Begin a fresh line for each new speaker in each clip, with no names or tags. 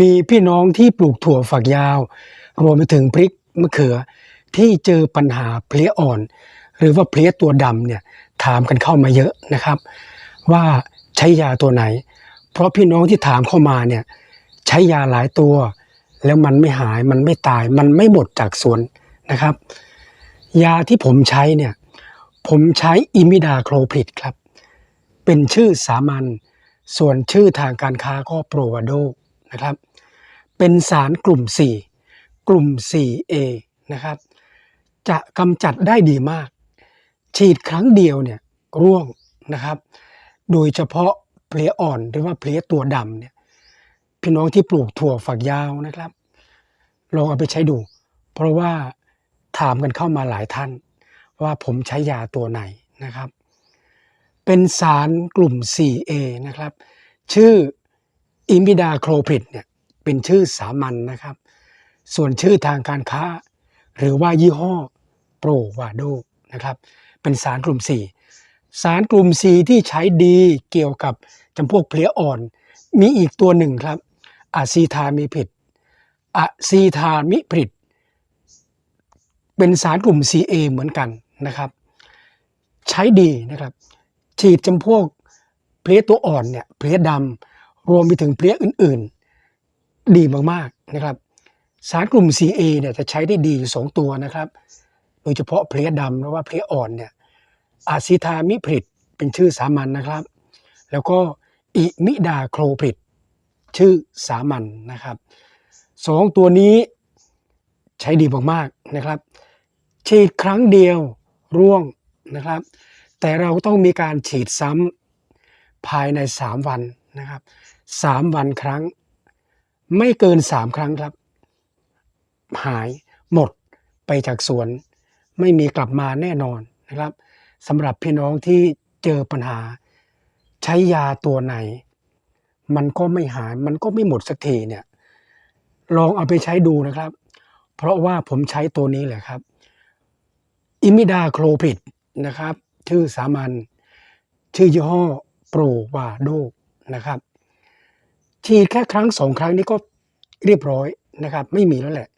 มีพี่น้องที่ปลูกถั่วฝักยาว รวมไปถึงพริกมะเขือที่เจอปัญหาเพลี้ยอ่อน หรือว่าเพลี้ยตัวดำเนี่ยถามกันเข้ามาเยอะนะครับ ว่าใช้ยาตัวไหน เพราะพี่น้องที่ถามเข้ามาเนี่ยใช้ยาหลายตัว แล้วมันไม่หายมันไม่ตายมันไม่หมดจากสวนนะครับ ยาที่ผมใช้เนี่ยผมใช้อิมิดาโครพริดครับ เป็นชื่อสามัญส่วนชื่อทางการค้าก็โปรวาโด นะครับ เป็นสารกลุ่ม 4 กลุ่ม 4A นะครับ จะกำจัดได้ดีมาก ฉีดครั้งเดียวเนี่ยร่วงนะครับ โดยเฉพาะเพลียอ่อนหรือว่าเพลียตัวดำเนี่ยพี่น้องที่ปลูกถั่วฝักยาวนะครับลองเอาไปใช้ดู เพราะว่าถามกันเข้ามาหลายท่าน ว่าผมใช้ยาตัวไหนนะครับ เป็นสารกลุ่ม 4A นะครับ ชื่อ อิมิดาโครพิดเนี่ยเป็นชื่อสามัญนนะครับ ส่วนชื่อทางการค้า หรือว่ายี่ห้อโปรวาโดนะครับ เป็นสารกลุ่ม 4 สารกลุ่ม 4 ที่ใช้ดีเกี่ยวกับจำพวกเพลี้ยอ่อน มีอีกตัวหนึ่งครับอะซีทามิพิดอะซีทามิพิดเป็นสารกลุ่ม CA เหมือนกันนะครับ ใช้ดีนะครับ ฉีดจำพวกเพลี้ยตัวอ่อนเนี่ยเพลี้ยดำ รวมไปถึงเพลี้ยอื่นๆ ดีมากๆนะครับ สารกลุ่ม CA เนี่ยจะใช้ได้ดีอยู่สองตัวนะครับ โดยเฉพาะเพลี้ยดำหรือว่าเพลี้ยอ่อนเนี่ยอาซิทามิพริดเป็นชื่อสามัญนนะครับ แล้วก็อิมิดาโครพริดชื่อสามัญนนะครับสองตัวนี้ใช้ดีมากๆนะครับฉีดครั้งเดียวร่วงนะครับ แต่เราต้องมีการฉีดซ้ำภายใน 3 วัน นะครับ3วันครั้ง ไม่เกิน3ครั้งครับ หายหมดไปจากสวน ไม่มีกลับมาแน่นอนนะครับสำหรับพี่น้องที่เจอปัญหา ใช้ยาตัวไหน มันก็ไม่หายมันก็ไม่หมดสักทีเนี่ยลองเอาไปใช้ดูนะครับ เพราะว่าผมใช้ตัวนี้แหละครับ อิมิดาโครพิดนะครับ ชื่อสามัญชื่อยี่ห้อโปรวาโด นะครับ ฉีดแค่ครั้งสองครั้งนี้ก็เรียบร้อยนะครับ ไม่มีแล้วแหละ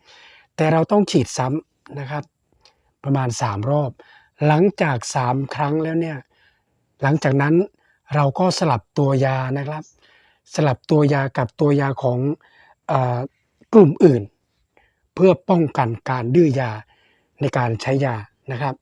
แต่เราต้องฉีดซ้ำนะครับ ประมาณสามรอบ หลังจากสามครั้งแล้วเนี่ยหลังจากนั้นเราก็สลับตัวยานะครับ สลับตัวยากับตัวยาของอกลุ่มอื่น เพื่อป้องกันการดื้อยาในการใช้ยานะครับ